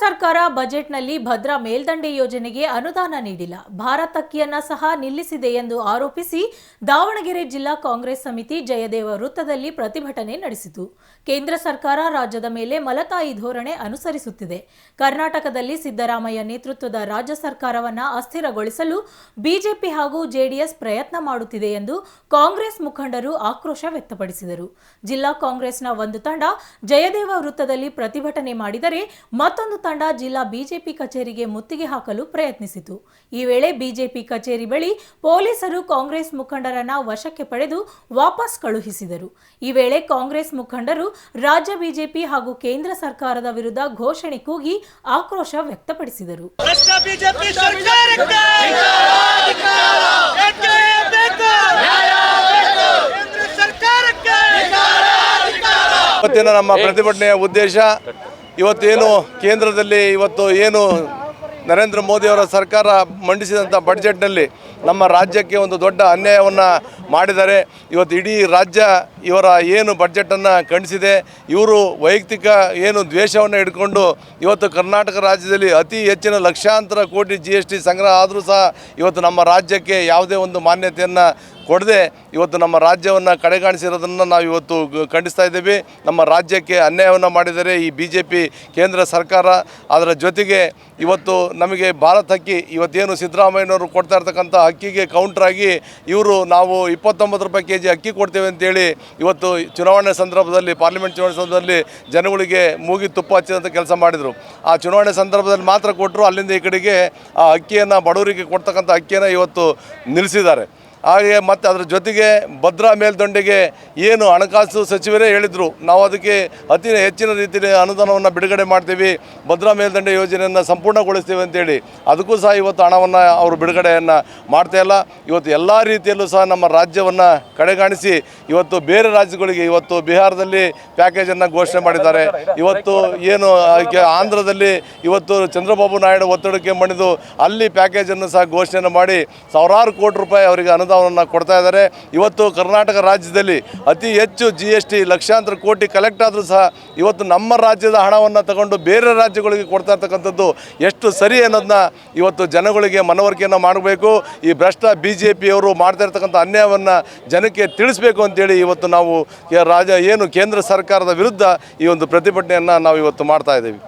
ಸರ್ಕಾರ ಬಜೆಟ್ನಲ್ಲಿ ಭದ್ರಾ ಮೇಲ್ದಂಡೆ ಯೋಜನೆಗೆ ಅನುದಾನ ನೀಡಿಲ್ಲ. ಭಾರತಕ್ಕಿಯನ್ನ ಸಹ ನಿಲ್ಲಿಸಿದೆ ಎಂದು ಆರೋಪಿಸಿ ದಾವಣಗೆರೆ ಜಿಲ್ಲಾ ಕಾಂಗ್ರೆಸ್ ಸಮಿತಿ ಜಯದೇವ ವೃತ್ತದಲ್ಲಿ ಪ್ರತಿಭಟನೆ ನಡೆಸಿತು. ಕೇಂದ್ರ ಸರ್ಕಾರ ರಾಜ್ಯದ ಮೇಲೆ ಮಲತಾಯಿ ಧೋರಣೆ ಅನುಸರಿಸುತ್ತಿದೆ. ಕರ್ನಾಟಕದಲ್ಲಿ ಸಿದ್ದರಾಮಯ್ಯ ನೇತೃತ್ವದ ರಾಜ್ಯ ಸರ್ಕಾರವನ್ನ ಅಸ್ಥಿರಗೊಳಿಸಲು ಬಿಜೆಪಿ ಹಾಗೂ ಜೆಡಿಎಸ್ ಪ್ರಯತ್ನ ಮಾಡುತ್ತಿದೆ ಎಂದು ಕಾಂಗ್ರೆಸ್ ಮುಖಂಡರು ಆಕ್ರೋಶ ವ್ಯಕ್ತಪಡಿಸಿದರು. ಜಿಲ್ಲಾ ಕಾಂಗ್ರೆಸ್ನ ಒಂದು ತಂಡ ಜಯದೇವ ವೃತ್ತದಲ್ಲಿ ಪ್ರತಿಭಟನೆ ಮಾಡಿದರೆ ಮತ್ತೊಂದು ತಂಡ ಜಿಲ್ಲಾ ಬಿಜೆಪಿ ಕಚೇರಿಗೆ ಮುತ್ತಿಗೆ ಹಾಕಲು ಪ್ರಯತ್ನಿಸಿತು. ಈ ವೇಳೆ ಬಿಜೆಪಿ ಕಚೇರಿ ಬಳಿ ಪೊಲೀಸರು ಕಾಂಗ್ರೆಸ್ ಮುಖಂಡರನ್ನ ವಶಕ್ಕೆ ಪಡೆದು ವಾಪಸ್ ಕಳುಹಿಸಿದರು. ಈ ವೇಳೆ ಕಾಂಗ್ರೆಸ್ ಮುಖಂಡರು ರಾಜ್ಯ ಬಿಜೆಪಿ ಹಾಗೂ ಕೇಂದ್ರ ಸರ್ಕಾರದ ವಿರುದ್ಧ ಘೋಷಣೆ ಕೂಗಿ ಆಕ್ರೋಶ ವ್ಯಕ್ತಪಡಿಸಿದರು. ಭ್ರಷ್ಟ ಬಿಜೆಪಿ ಸರ್ಕಾರಕ್ಕೆ! ಏಕೆ ಬೇಕು! ಕೇಂದ್ರ ಸರ್ಕಾರಕ್ಕೆ! ಇವತ್ತಿನ ನಮ್ಮ ಪ್ರತಿಭಟನೆಯ ಉದ್ದೇಶ ಇವತ್ತೇನು ಕೇಂದ್ರದಲ್ಲಿ ಇವತ್ತು ಏನು ನರೇಂದ್ರ ಮೋದಿಯವರ ಸರ್ಕಾರ ಮಂಡಿಸಿದಂಥ ಬಡ್ಜೆಟ್ನಲ್ಲಿ ನಮ್ಮ ರಾಜ್ಯಕ್ಕೆ ಒಂದು ದೊಡ್ಡ ಅನ್ಯಾಯವನ್ನು ಮಾಡಿದ್ದಾರೆ. ಇವತ್ತು ಇಡೀ ರಾಜ್ಯ ಇವರ ಏನು ಬಡ್ಜೆಟನ್ನು ಖಂಡಿಸಿದೆ. ಇವರು ವೈಯಕ್ತಿಕ ಏನು ದ್ವೇಷವನ್ನು ಇಟ್ಕೊಂಡು ಇವತ್ತು ಕರ್ನಾಟಕ ರಾಜ್ಯದಲ್ಲಿ ಅತಿ ಹೆಚ್ಚಿನ ಲಕ್ಷಾಂತರ ಕೋಟಿ ಜಿ ಸಂಗ್ರಹ ಆದರೂ ಸಹ ಇವತ್ತು ನಮ್ಮ ರಾಜ್ಯಕ್ಕೆ ಯಾವುದೇ ಒಂದು ಮಾನ್ಯತೆಯನ್ನು ಕೊಡದೆ ಇವತ್ತು ನಮ್ಮ ರಾಜ್ಯವನ್ನು ಕಡೆಗಾಣಿಸಿರೋದನ್ನು ನಾವು ಇವತ್ತು ಖಂಡಿಸ್ತಾ ಇದ್ದೀವಿ. ನಮ್ಮ ರಾಜ್ಯಕ್ಕೆ ಅನ್ಯಾಯವನ್ನು ಮಾಡಿದರೆ ಈ ಬಿ ಜೆ ಪಿ ಕೇಂದ್ರ ಸರ್ಕಾರ. ಅದರ ಜೊತೆಗೆ ಇವತ್ತು ನಮಗೆ ಭಾರತ ಅಕ್ಕಿ ಇವತ್ತೇನು ಸಿದ್ದರಾಮಯ್ಯನವರು ಕೊಡ್ತಾ ಇರ್ತಕ್ಕಂಥ ಅಕ್ಕಿಗೆ ಕೌಂಟ್ರಾಗಿ ಇವರು ನಾವು ಇಪ್ಪತ್ತೊಂಬತ್ತು ರೂಪಾಯಿ ಕೆ ಜಿ ಅಕ್ಕಿ ಕೊಡ್ತೇವೆ ಅಂತೇಳಿ ಇವತ್ತು ಚುನಾವಣೆ ಸಂದರ್ಭದಲ್ಲಿ ಪಾರ್ಲಿಮೆಂಟ್ ಚುನಾವಣೆ ಸಂದರ್ಭದಲ್ಲಿ ಜನಗಳಿಗೆ ಮೂಗಿ ತುಪ್ಪ ಹಚ್ಚಿದಂಥ ಕೆಲಸ ಮಾಡಿದರು. ಆ ಚುನಾವಣೆ ಸಂದರ್ಭದಲ್ಲಿ ಮಾತ್ರ ಕೊಟ್ಟರು ಅಲ್ಲಿಂದ ಈ ಕಡೆಗೆ ಆ ಅಕ್ಕಿಯನ್ನು ಬಡವರಿಗೆ ಕೊಡ್ತಕ್ಕಂಥ ಅಕ್ಕಿಯನ್ನು ಇವತ್ತು ನಿಲ್ಲಿಸಿದ್ದಾರೆ. ಹಾಗೆ ಮತ್ತು ಅದರ ಜೊತೆಗೆ ಭದ್ರಾ ಮೇಲ್ದಂಡೆಗೆ ಏನು ಹಣಕಾಸು ಸಚಿವರೇ ಹೇಳಿದರು. ನಾವು ಅದಕ್ಕೆ ಅತಿ ಹೆಚ್ಚಿನ ರೀತಿಯಲ್ಲಿ ಅನುದಾನವನ್ನು ಬಿಡುಗಡೆ ಮಾಡ್ತೀವಿ. ಭದ್ರಾ ಮೇಲ್ದಂಡೆ ಯೋಜನೆಯನ್ನು ಸಂಪೂರ್ಣಗೊಳಿಸ್ತೀವಿ ಅಂತೇಳಿ. ಅದಕ್ಕೂ ಸಹ ಇವತ್ತು ಹಣವನ್ನು ಅವರು ಬಿಡುಗಡೆಯನ್ನು ಮಾಡ್ತಾಯಿಲ್ಲ ಇವತ್ತು ಎಲ್ಲ ರೀತಿಯಲ್ಲೂ ಸಹ ನಮ್ಮ ರಾಜ್ಯವನ್ನು ಕಡೆಗಾಣಿಸಿ ಇವತ್ತು ಬೇರೆ ರಾಜ್ಯಗಳಿಗೆ ಇವತ್ತು ಬಿಹಾರದಲ್ಲಿ ಪ್ಯಾಕೇಜನ್ನು ಘೋಷಣೆ ಮಾಡಿದ್ದಾರೆ. ಇವತ್ತು ಏನು ಆಂಧ್ರದಲ್ಲಿ ಇವತ್ತು ಚಂದ್ರಬಾಬು ನಾಯ್ಡು ಒತ್ತಡಕ್ಕೆ ಮಣಿದು ಅಲ್ಲಿ ಪ್ಯಾಕೇಜನ್ನು ಸಹ ಘೋಷಣೆ ಮಾಡಿ ಸಾವಿರಾರು ಕೋಟಿ ರೂಪಾಯಿ ಅವರಿಗೆ ಅನುದಾನವನ್ನು ಕೊಡ್ತಾ ಇದ್ದಾರೆ. ಇವತ್ತು ಕರ್ನಾಟಕ ರಾಜ್ಯದಲ್ಲಿ ಅತಿ ಹೆಚ್ಚು ಜಿ ಎಸ್ ಟಿ ಲಕ್ಷಾಂತರ ಕೋಟಿ ಕಲೆಕ್ಟ್ ಆದರೂ ಸಹ ಇವತ್ತು ನಮ್ಮ ರಾಜ್ಯದ ಹಣವನ್ನು ತಗೊಂಡು ಬೇರೆ ರಾಜ್ಯಗಳಿಗೆ ಕೊಡ್ತಾ ಇರ್ತಕ್ಕಂಥದ್ದು ಎಷ್ಟು ಸರಿ ಅನ್ನೋದನ್ನ ಇವತ್ತು ಜನಗಳಿಗೆ ಮನವರಿಕೆಯನ್ನು ಮಾಡಬೇಕು. ಈ ಭ್ರಷ್ಟ ಬಿ ಜೆ ಪಿಯವರು ಮಾಡ್ತಾ ಇರ್ತಕ್ಕಂಥ ಅನ್ಯಾಯವನ್ನು ಜನಕ್ಕೆ ತಿಳಿಸ್ಬೇಕು ಅಂತೇಳಿ ಇವತ್ತು ನಾವು ರಾಜ ಏನು ಕೇಂದ್ರ ಸರ್ಕಾರದ ವಿರುದ್ಧ ಈ ಒಂದು ಪ್ರತಿಭಟನೆಯನ್ನು ನಾವು ಇವತ್ತು ಮಾಡ್ತಾ ಇದ್ದೀವಿ.